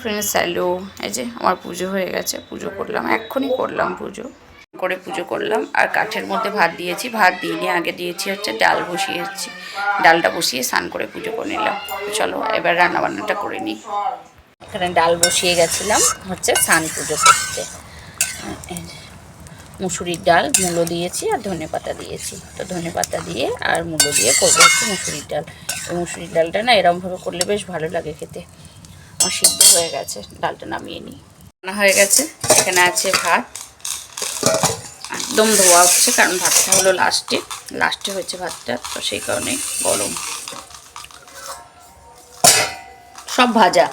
Friends shallow এই যে আমার পুজো হয়ে গেছে, পুজো করলাম, এক্ষুনি করলাম পুজো। করে পুজো করলাম, আর কাঠের মধ্যে ভাত দিয়েছি, ভাত দিইনি, আগে দিয়েছি হচ্ছে ডাল বসিয়েছি। ডালটা বসিয়ে স্নান করে পুজো করে নিলাম। চলো, এবার রান্না বান্নাটা করে নিই। এখানে ডাল বসিয়ে গেছিলাম, হচ্ছে স্নান পুজো করতে। মুসুরির ডাল, মূলো দিয়েছি আর ধনে পাতা দিয়েছি। তো ধনে পাতা দিয়ে আর মূলো দিয়ে করব হচ্ছে মুসুরির ডাল। মুসুরির ডালটা না এরমভাবে করলে বেশ ভালো লাগে খেতে। আমার সিদ্ধ হয়ে গেছে। ডালটা নামিয়ে নিই। রান্না হয়ে গেছে। এখানে আছে ভাত। একদম ধোয়া হচ্ছে, কারণ ভাতটা হলো লাস্টে। লাস্টে হয়েছে ভাতটা, তো সেই কারণে গরম। সব ভাজা।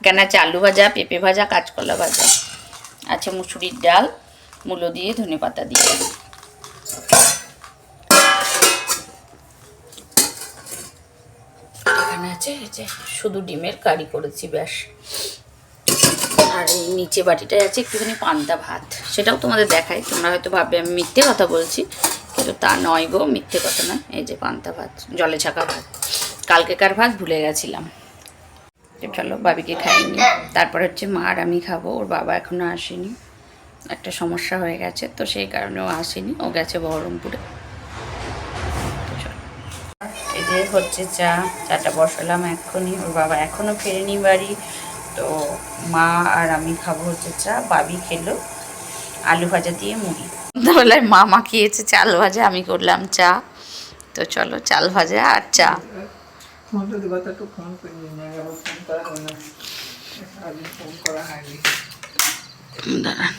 এখানে আছে আলু ভাজা, পেঁপে ভাজা, কাঁচকলা ভাজা। আছে মুসুরির ডাল, মূলো দিয়ে ধনে পাতা দিয়ে। এই যে, শুধু ডিমের কারি করেছি, ব্যাস। আর এই নিচে বাটিটায় আছে একটুখানি পান্তা ভাত। সেটাও তোমাদের দেখাই। তোমরা হয়তো ভাববে, আমি মিথ্যে কথা বলছি, কিন্তু তা নয় গো, মিথ্যে কথা নয়। এই যে পান্তা ভাত, জলে ছাকা ভাত। কালকেকার ভাত ভুলে গেছিলাম। চলো, বাবিকে খাইনি তারপর হচ্ছে মা আর আমি খাব। ওর বাবা এখনও আসেনি। একটা সমস্যা হয়ে গেছে, তো সেই কারণে ও আসেনি। ও গেছে বহরমপুরে। যে হচ্ছে চা চাটা বসালাম এক্ষুনি। ওর বাবা এখনও ফেরেনি বাড়ি। তো মা আর আমি খাব হচ্ছে চা বাবি খেলো আলু ভাজা দিয়ে মুড়ি। সন্ধ্যাবেলায় মা মাখিয়েছে চাল ভাজা আমি করলাম চা। তো চলো চাল ভাজা আর চা। ফোন ফোনটা আছে তো ফোন করি না আবার ফোন করা হয় না সারাদিন ফোন করা হয়নি দাঁড়ান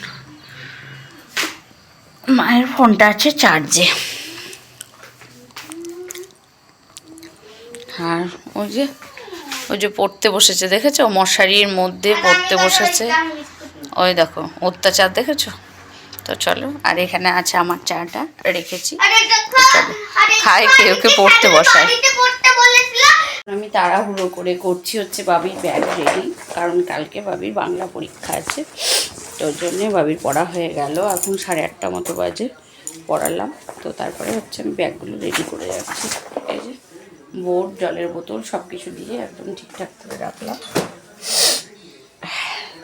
মায়ের ফোনটা আছে চার্জে আর ওই যে ওই যে পড়তে বসেছে দেখেছ? মশারির মধ্যে পড়তে বসেছে। ওই দেখো অত্যাচার দেখেছ? তো চলো আর এখানে আছে আমার চাটা রেখেছি। খেয়ে ওকে পড়তে বসায় আমি তাড়াহুড়ো করে করছি হচ্ছে বাবির ব্যাগ রেডি কারণ কালকে বাবির বাংলা পরীক্ষা আছে। তো ওর জন্যে বাবির পড়া হয়ে গেল। এখন সাড়ে আটটা মতো বাজে পড়ালাম। তো তারপরে হচ্ছে আমি ব্যাগগুলো রেডি করে যাচ্ছি এই যে বোর্ড জলের বোতল সব কিছু দিয়ে একদম ঠিকঠাক করে রাখলাম।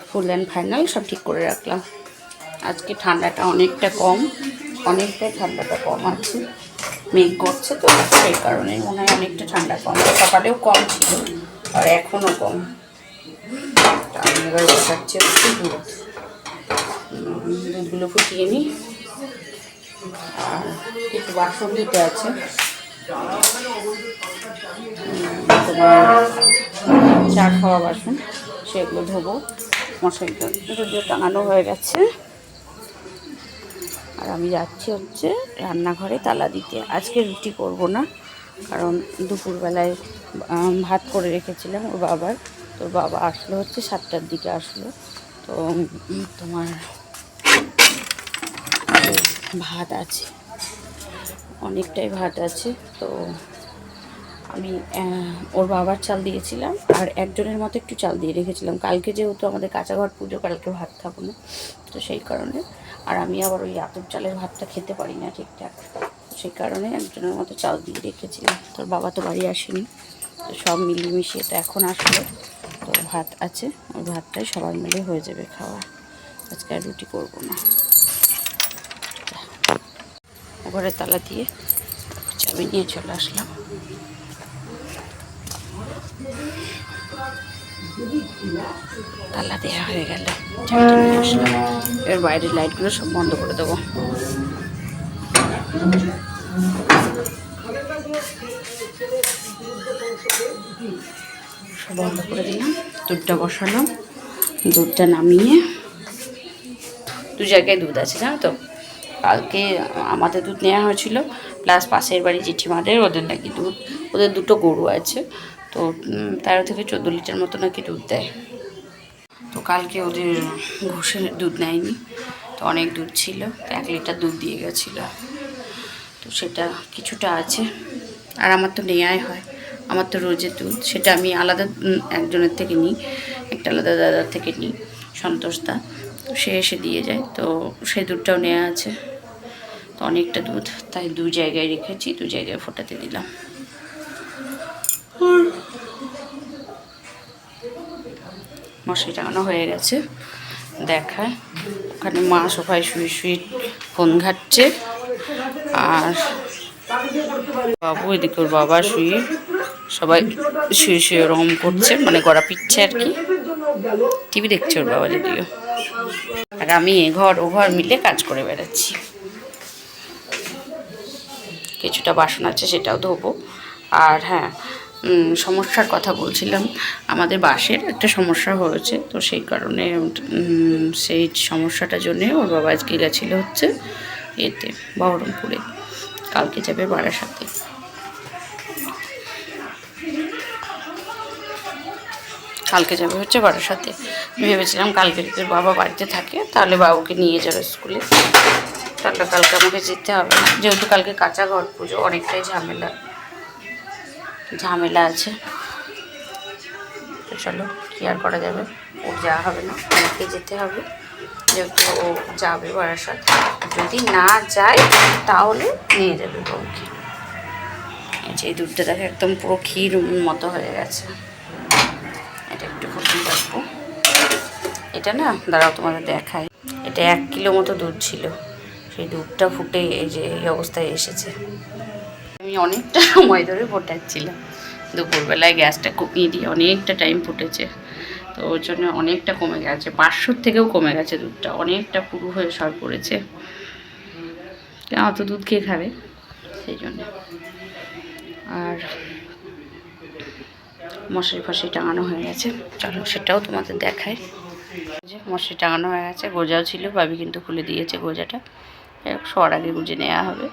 ফুল অ্যান্ড ফাইনাল সব ঠিক করে রাখলাম। আজকে ঠান্ডাটা অনেকটা কম, অনেকটাই ঠান্ডাটা কম আছে। মেঘ করছে তো, সেই কারণে মনে হয় অনেকটা ঠান্ডা কম। সকালেও কম ছিল, আর এখনও কম। এবার হচ্ছে দুধ দুধগুলো ফুটিয়ে নিই। আর কিছু বাসন দিতে আছে। তোমার চা খাওয়া বাসন, সেগুলো ধোবো, মশারিটা যদিও টাঙানো হয়ে গেছে। আর আমি যাচ্ছি হচ্ছে রান্নাঘরে তালা দিতে। আজকে রুটি করব না, কারণ দুপুরবেলায় ভাত করে রেখেছিলাম ওর বাবার। তোর বাবা আসলো হচ্ছে সাতটার দিকে আসলো। তো তোমার ভাত আছে। অনেকটাই ভাত আছে, তো আমি ওর বাবার চাল দিয়েছিলাম আর একজনের মতো একটু চাল দিয়ে রেখেছিলাম। কালকে যেহেতু আমাদের কাঁচা ঘর পুজো, কালকে ভাত খাব না, তো সেই কারণে। আর আমি আবার ওই আতপ চালের ভাতটা খেতে পারি না ঠিকঠাক, সেই কারণে একজনের মতো চাল দিয়ে রেখেছিলাম। তোর বাবা তো বাড়ি আসেনি, তো সব মিলিয়ে তো এখন আসলো, তো ভাত আছে ওই ভাতটাই সবাই মিলে হয়ে যাবে খাওয়া। আজকে আর রুটি করব না। ঘরে তালা দিয়ে চাবি নিয়ে চলে আসলাম। তালা দেওয়া হয়ে গেল। এবার বাইরের লাইটগুলো সব বন্ধ করে দেবো। সব বন্ধ করে দিলাম। দুধটা বসালাম। দুধটা নামিয়ে দু জায়গায় দুধ আছে, জানো তো? কালকে আমাদের দুধ নেওয়া হয়েছিল প্লাস পাশের বাড়ি জেঠিমাদের, ওদের নাকি দুধ, ওদের দুটো গরু আছে, তো তেরো থেকে চোদ্দ লিটার মতো নাকি দুধ দেয়। তো কালকে ওদের ঘুষের দুধ নেয়নি, তো অনেক দুধ ছিল এক লিটার দুধ দিয়ে গেছিল। তো সেটা কিছুটা আছে, আর আমার তো নেওয়াই হয়, আমার তো রোজের দুধ, সেটা আমি আলাদা একজনের থেকে নিই, একটা আলাদা দাদার থেকে নিই, সন্তোষদা, তো সে এসে দিয়ে যায়, তো সেই দুধটাও নেওয়া আছে। তো অনেকটা দুধ, তাই দু জায়গায় রেখেছি, দু জায়গায় ফোটাতে দিলাম। মশারি টাঙানো হয়ে গেছে। দেখায়। ওখানে মা সোফায় শুয়ে শুয়ে ফোন ঘাটছে। আর বাবু, এদিকে ওর বাবা শুয়ে, সবাই শুয়ে শুয়ে ওরকম করছে মানে গড়া পিচ্ছে আর কি। টিভি দেখছে ওর বাবা যদিও। আর আমি এ ঘর, ও ঘর মিলে কাজ করে বেড়াচ্ছি। কিছুটা বাসন আছে সেটাও ধোবো। আর হ্যাঁ সমস্যার কথা বলছিলাম, আমাদের বাসের একটা সমস্যা হয়েছে, তো সেই কারণে সেই সমস্যাটার জন্যে ওর বাবা আজকে গেছিল হচ্ছে এতে, বহরমপুরে। কালকে যাবে বাড়ার সাথে কালকে যাবে হচ্ছে আমি ভেবেছিলাম কালকে যদি বাবা বাড়িতে থাকে, তাহলে বাবুকে নিয়ে যাবে স্কুলে। তাহলে কালকে আমাকে যেতে হবে। না যেহেতু কালকে কাঁচা ঘর পুজো, অনেকটাই ঝামেলা। ঝামেলা আছে। তো চলো, কী আর করা যাবে? ওর যাওয়া হবে না, আমাকে যেতে হবে। যেহেতু ও যাবে বারাসাত। যদি না যায়, তাহলে নিয়ে যাবে বউকে। এই দুধটা দেখে, একদম পুরো ক্ষীর মতো হয়ে গেছে। এটা একটু ফুটিয়ে রাখব এটা না, দাঁড়াও তোমাদের দেখায় এটা এক কিলো মতো দুধ ছিল। সেই দুধটা ফুটে এই যে এই অবস্থায় এসেছে। আমি অনেকটা সময় ধরে ফোটাচ্ছিলাম দুপুরবেলায় গ্যাসটা কমিয়ে দিয়ে অনেকটা টাইম ফুটেছে। তো ওর জন্য অনেকটা কমে গেছে, পাঁচশোর থেকেও কমে গেছে দুধটা। অনেকটা পুরু হয়ে সর পড়েছে। কেন অত দুধ খেয়ে খাবে? সেই জন্য। আর মশারি ফশারি টাঙানো হয়ে গেছে। চলো সেটাও তোমাদের দেখায় যে মশারি টাঙানো হয়ে গেছে, গোজাও ছিল, ভাবি কিন্তু খুলে দিয়েছে গোজাটা। শোয়ার আগে গুজে নেওয়া হবে।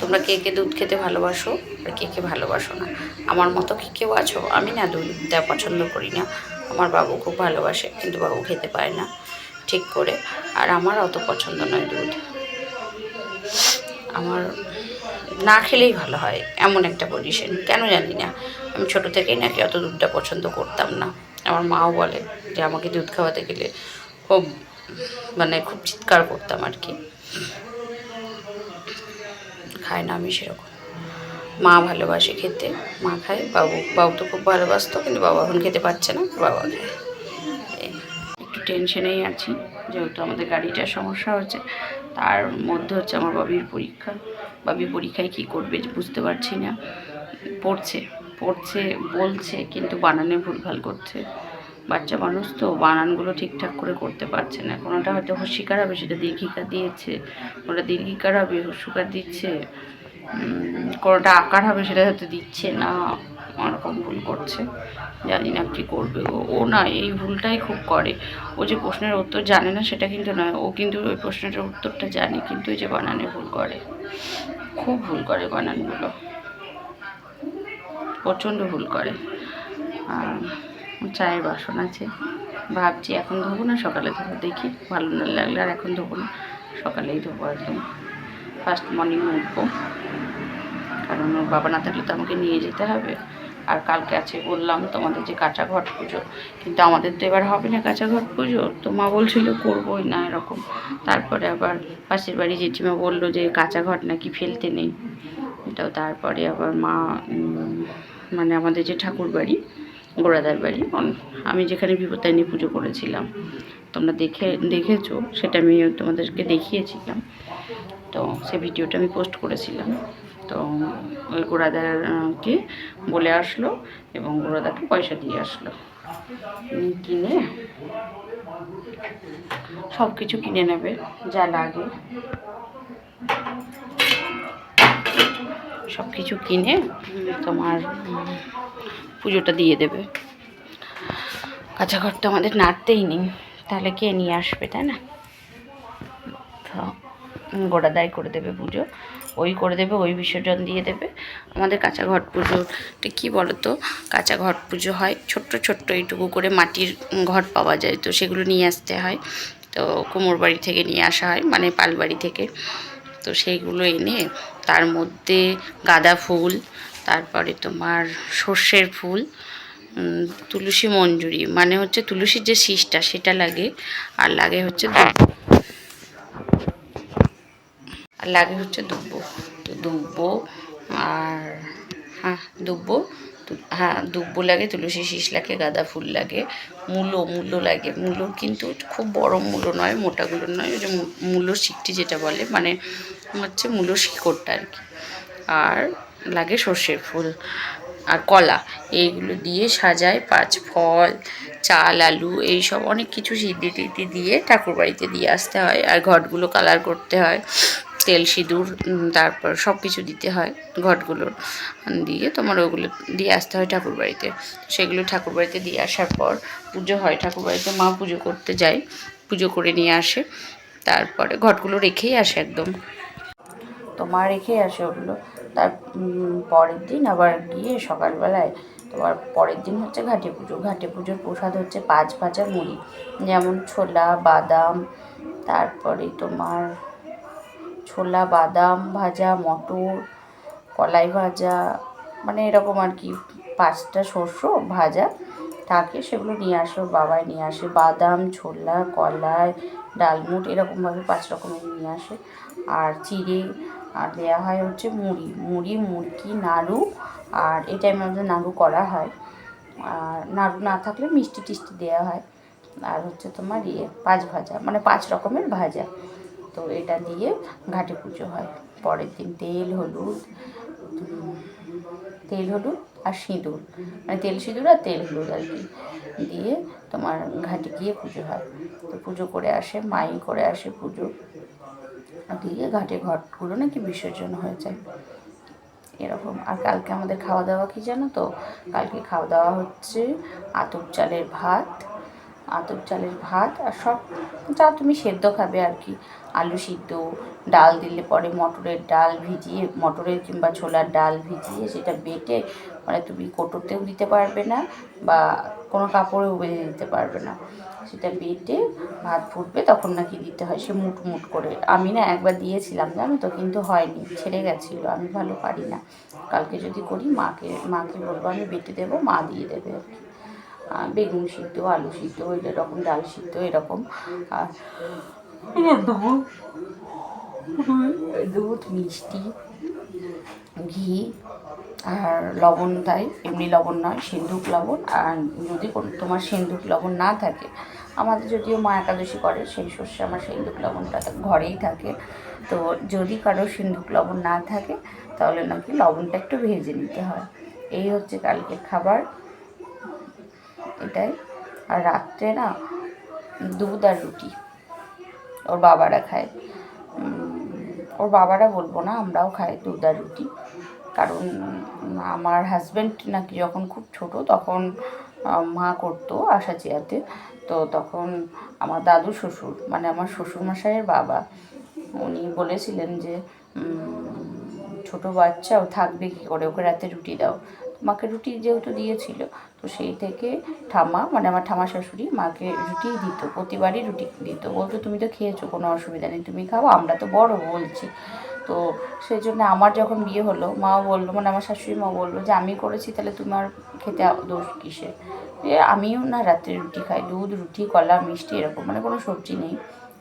তোমরা কে কে দুধ খেতে ভালোবাসো আর কে কে ভালোবাসো না? আমার মতো কি কেউ আছো? আমি না দুধ দেওয়া পছন্দ করি না। আমার বাবু খুব ভালোবাসে, কিন্তু বাবু খেতে পারে না, ঠিক করে। আর আমার অত পছন্দ নয় দুধ। আমার না খেলেই ভালো হয়, এমন একটা পজিশন কেন জানি না। আমি ছোট থেকেই নাকি অত দুধটা পছন্দ করতাম না। আমার মাও বলে যে, আমাকে দুধ খাওয়াতে গেলে খুব মানে খুব চিৎকার করতাম আর কি। খায় না আমি সেরকম। মা ভালোবাসে খেতে, মা খায়। বাবু বাবু তো খুব ভালোবাসতো, কিন্তু বাবা এখন খেতে পারছে না, বাবা খায়। একটু টেনশনেই আছি, যেহেতু আমাদের গাড়িটার সমস্যা হচ্ছে। তার মধ্যে হচ্ছে আমার বাবির পরীক্ষা। বাবি পরীক্ষায় কী করবে বুঝতে পারছি না। পড়ছে পড়ছে, বলছে, কিন্তু বানানে ভুলভাল করছে। বাচ্চা মানুষ তো বানানগুলো ঠিকঠাক করে করতে পারছে না। কোনোটা হয়তো হস্যিকার হবে সেটা দীর্ঘিকার দিয়েছে? কোনোটা দীর্ঘিকার হবে হস্যকার দিচ্ছে। কোনোটা আকার হবে সেটা হয়তো দিচ্ছে না। ওরকম ভুল করছে। জানি না কী করবে। ও ও না, এই ভুলটাই খুব করে। ও যে প্রশ্নের উত্তর জানে না, সেটা কিন্তু নয়। ও কিন্তু ওই প্রশ্নের উত্তরটা জানে, কিন্তু ওই যে বানানে ভুল করে। খুব ভুল করে বানানগুলো। প্রচণ্ড ভুল করে। আর চায়ের বাসন আছে। ভাবছি এখন ধোবো না, সকালে ধোবো। দেখি, ভালো না লাগলে আর এখন ধোবো না। সকালেই ধোবো একদম। ফার্স্ট মর্নিং উঠবো। কারণ ওর বাবা না থাকলে তো আমাকে নিয়ে যেতে হবে। আর কালকে আছে বললাম তোমাদের যে কাঁচা ঘট পুজো। কিন্তু আমাদের তো এবার হবে না কাঁচা ঘট পুজো। তো মা বলছিল করবোই না এরকম। তারপরে আবার পাশের বাড়ি জেঠিমা বলল যে কাঁচা ঘট নাকি ফেলতে নেই। তো তারপরে আবার মা মানে আমাদের যে ঠাকুর বাড়ি গোড়াদার বাড়ি। আমি যেখানে বিপত্তায়নী পুজো করেছিলাম। তোমরা দেখে, দেখেছ, সেটা আমি তোমাদেরকে দেখিয়েছিলাম। তো সে ভিডিওটা আমি পোস্ট করেছিলাম। তো ওই গোড়াদারকে বলে আসলো এবং গোড়াদারকে পয়সা দিয়ে আসলো। কিনে সব কিছু কিনে নেবে, যা লাগে। সব কিছু কিনে তোমার পুজোটা দিয়ে দেবে। কাঁচা ঘর তো আমাদের নাড়তেই নেই, তাহলে কে নিয়ে আসবে, তাই না? তো গোড়া দায় করে দেবে পুজো, ওই করে দেবে, ওই বিসর্জন দিয়ে দেবে। আমাদের কাঁচা ঘট পুজোটা কী বলো তো কাঁচা ঘট পুজো হয় ছোট্ট ছোট্ট, এইটুকু করে মাটির ঘট পাওয়া যায়, তো সেগুলো নিয়ে আসতে হয়। তো কুমোর বাড়ি থেকে নিয়ে আসা হয় মানে পালবাড়ি থেকে। তো সেইগুলো এনে তার মধ্যে গাঁদা ফুল তারপরে তোমার সর্ষের ফুল তুলসী মঞ্জুরি মানে হচ্ছে তুলসীর যে শীষটা সেটা লাগে, আর লাগে হচ্ছে দুব্ব। আর লাগে হচ্ছে দুব্ব। তো দুব্ব আর হ্যাঁ দুব্ব হ্যাঁ দুব্বো লাগে, তুলসী শীষ লাগে, গাঁদা ফুল লাগে, মূলো মূলো লাগে। মূলো কিন্তু খুব বড় মূলো নয়, মোটাগুলো নয়, ওই যে মূলো শিকটি যেটা বলে মানে হচ্ছে মূলো শিকড়টা আর কি। আর লাগে সর্ষের ফুল আর কলা। এইগুলো দিয়ে সাজায় পাঁচ ফল, চাল, আলু, এইসব অনেক কিছু সিদ্ধি টিদ্ধি দিয়ে ঠাকুর বাড়িতে দিয়ে আসতে হয়। আর ঘটগুলো কালার করতে হয়। তেল সিঁদুর তারপর সব কিছু দিতে হয় ঘটগুলোর দিয়ে তোমার ওগুলো দিয়ে আসতে হয় ঠাকুর বাড়িতে সেগুলো ঠাকুর বাড়িতে দিয়ে আসার পর পুজো হয়। ঠাকুর বাড়িতে মা পুজো করতে যায়, পুজো করে নিয়ে আসে। তারপরে ঘটগুলো রেখেই আসে একদম। তো মা রেখে আসে ওগুলো। তার পরের দিন আবার গিয়ে সকালবেলায় তোমার পরের দিন হচ্ছে ঘাটে পুজো। ঘাটে পুজোর প্রসাদ হচ্ছে পাঁচ ভাজা মুড়ি। যেমন ছোলা, বাদাম, তারপরে তোমার ছোলা, বাদাম ভাজা, মটর, কলাই ভাজা মানে এরকম আর কি পাঁচটা শস্য ভাজা থাকে সেগুলো নিয়ে আসে, বাবাই নিয়ে আসে। বাদাম, ছোলা, কলাই, ডালমুট এরকমভাবে পাঁচ রকমের নিয়ে আসে। আর চিড়ে আর দেওয়া হয় হচ্ছে মুড়ি। মুড়ি মুরগি নাড়ু আর এই টাইমে আমাদের নাড়ু করা হয়। আর নাড়ু না থাকলে মিষ্টি টিষ্টি দেওয়া হয়। আর হচ্ছে তোমার ইয়ে পাঁচ ভাজা মানে পাঁচ রকমের ভাজা। তো এটা দিয়ে ঘাটে পুজো হয়। পরের দিন তেল, হলুদ তেল, হলুদ আর সিঁদুর। মানে তেল, সিঁদুর আর তেল, হলুদ আর কি দিয়ে তোমার ঘাটে গিয়ে পুজো হয়। তো পুজো করে আসে, মাই করে আসে পুজো। দিয়ে ঘাটে ঘটগুলো নাকি বিসর্জন হয়ে যায়। এরকম। আর কালকে আমাদের খাওয়া দাওয়া কি জানো তো? কালকে খাওয়া দাওয়া হচ্ছে আতপ চালের ভাত, আতপ চালের ভাত আর সব যা তুমি সেদ্ধ খাবে আর কি। আলু সিদ্ধ, ডাল দিলে পরে মটরের ডাল ভিজিয়ে, মটরের কিংবা ছোলার ডাল ভিজিয়ে সেটা বেটে মানে তুমি কোটোতেও দিতে পারবে না বা কোনো কাপড়েও বেঁধে দিতে পারবে না। সেটা বেটে ভাত ফুটবে তখন নাকি দিতে হয়। সে মুট মুট করে। আমি না একবার দিয়েছিলাম, জানো তো, কিন্তু হয়নি, ছেড়ে গেছিল। আমি ভালো পারি না। কালকে যদি করি, মাকে মাকে বলব আমি বেটে দেবো, মা দিয়ে দেবে আর কি। বেগুন সিদ্ধ, আলু সিদ্ধ এরকম ডাল সিদ্ধ, এরকম। আর দুধ, মিষ্টি, ঘি, আর লবণ দেয় এমনি লবণ নয় সিন্ধুক লবণ। আর যদি তোমার সিন্ধুক লবণ না থাকে আমাদের যদিও মা একাদশী করে, সেই শস্যে আমার সিন্ধুক লবণটা ঘরেই থাকে। তো যদি কারও সিন্ধুক লবণ না থাকে, তাহলে নাকি লবণটা একটু ভেজে নিতে হয়। এই হচ্ছে কালকের খাবার। এটাই। আর রাত্রে না দুধ আর রুটি। ওর বাবারা খায়। ওর বাবারা বলব না, আমরাও খাই দুধ আর রুটি। কারণ আমার হাজব্যান্ড নাকি যখন খুব ছোট, তখন মা করতো আশা চেয়াতে তো তখন আমার দাদু শ্বশুর মানে আমার শ্বশুরমশাইয়ের বাবা, উনি বলেছিলেন যে ছোট বাচ্চাও থাকবে কী করে? ওকে রাতে রুটি দাও। মাকে রুটি যেহেতু দিয়েছিল, তো সেই থেকে ঠামা মানে আমার ঠামা শাশুড়ি মাকে রুটি দিত, প্রতিবারই রুটি দিত। বলতো, তুমি তো খেয়েছো, কোনো অসুবিধা নেই, তুমি খাও, আমরা তো বড় বলছি। তো সেই জন্য আমার যখন বিয়ে হলো, মাও বলল মানে আমার শাশুড়ি মা বলল যে, আমি করেছি, তাহলে তোমার খেতে দোষ কিসে এ আমিও না রাত্রে রুটি খাই, দুধ, রুটি, কলা, মিষ্টি এরকম মানে কোনো সবজি নেই,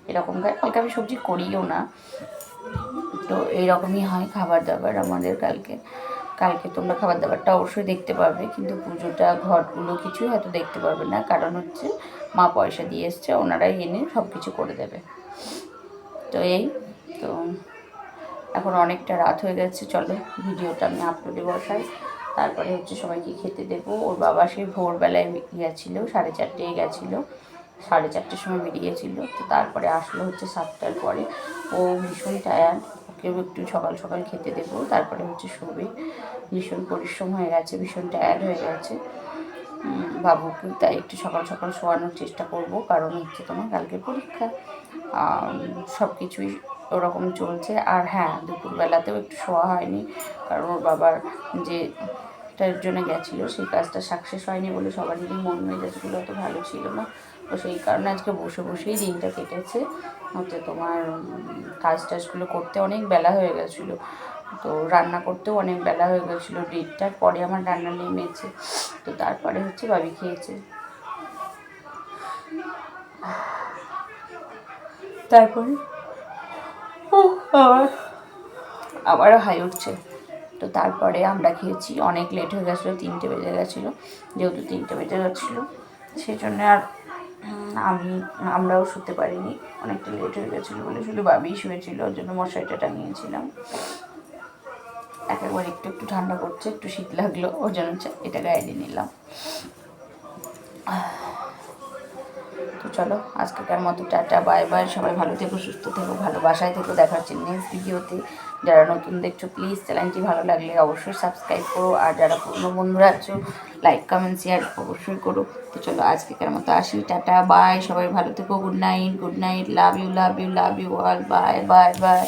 এরকম খাই, কালকে আমি সবজি করিও না। তো এইরকমই হয় খাবার দাবার আমাদের কালকে। কালকে তোমরা খাবার দাবারটা অবশ্যই দেখতে পাবে, কিন্তু পুজোটা ঘটগুলো কিছুই হয়তো দেখতে পাবে না, কারণ হচ্ছে মা পয়সা দিয়ে এসছে, ওনারাই এনে সব কিছু করে দেবে। তো এই, তো এখন অনেকটা রাত হয়ে গেছে, চলো ভিডিওটা আমি আপলোডে বসাই। তারপরে হচ্ছে সবাইকে খেতে দেবো। ওর বাবা সেই ভোরবেলায় গিয়েছিল, সাড়ে চারটেয় গেছিল। সাড়ে চারটের সময় বেরিয়েছিল, তো তারপরে আসলো হচ্ছে সাতটার পরে। ও ভীষণ টায়ার্ড ওকেও একটু সকাল সকাল খেতে দেবো। তারপরে হচ্ছে শোবে। ভীষণ পরিশ্রম হয়ে গেছে, ভীষণ টায়ার্ড হয়ে গেছে। বাবুকে তাই একটু সকাল সকাল শোয়ানোর চেষ্টা করব, কারণ হচ্ছে তোমার কালকে পরীক্ষা। সব কিছুই ওরকম চলছে। আর হ্যাঁ দুপুরবেলাতেও একটু শোয়া হয়নি। কারণ ওর বাবার যে টার জন্য গেছিল, সেই কাজটা সাকসেস হয়নি বলে সবারই মন মেজাজগুলো অত ভালো ছিল না। তো সেই কারণে আজকে বসে বসেই দিনটা কেটেছে। হচ্ছে তোমার কাজ টাজগুলো করতে অনেক বেলা হয়ে গেছিল। তো রান্না করতেও অনেক বেলা হয়ে গেছিল দেড়টার পরে আমার রান্না নেমেছে। তো তারপরে হচ্ছে বাবি খেয়েছে। তারপরে? আবারও হাই উঠছে। তো তারপরে আমরা খেয়েছি, অনেক লেট হয়ে গেছিল, তিনটে বেজে গেছিল, যেহেতু তিনটে বেজে গেছিল সেই জন্য আর আমি, আমরাও শুতে পারিনি, অনেকটা লেট হয়ে গেছিল বলে শুধু বাবি শুয়েছিল, ওর জন্য মশারিটা টাঙিয়েছিলাম এক একবার একটু একটু ঠান্ডা পড়ছে, একটু শীত লাগল, ওর জন্য এটা গায়ে নিলাম। চলো, আজকেকার মতো টাটা বাই বাই সবাই ভালো থেকো, সুস্থ থেকো, ভালোবাসায় থেকো, দেখা হচ্ছে নেক্সট ভিডিওতে যারা নতুন দেখছ প্লিজ চ্যানেলটি ভালো লাগলে অবশ্যই সাবস্ক্রাইব করো, আর যারা পুরনো বন্ধুরা আছো লাইক কমেন্ট শেয়ার অবশ্যই করো। তো চলো, আজকেকার মতো আসি, টাটা বাই সবাই ভালো থেকো good night good night love you love you love you all bye bye bye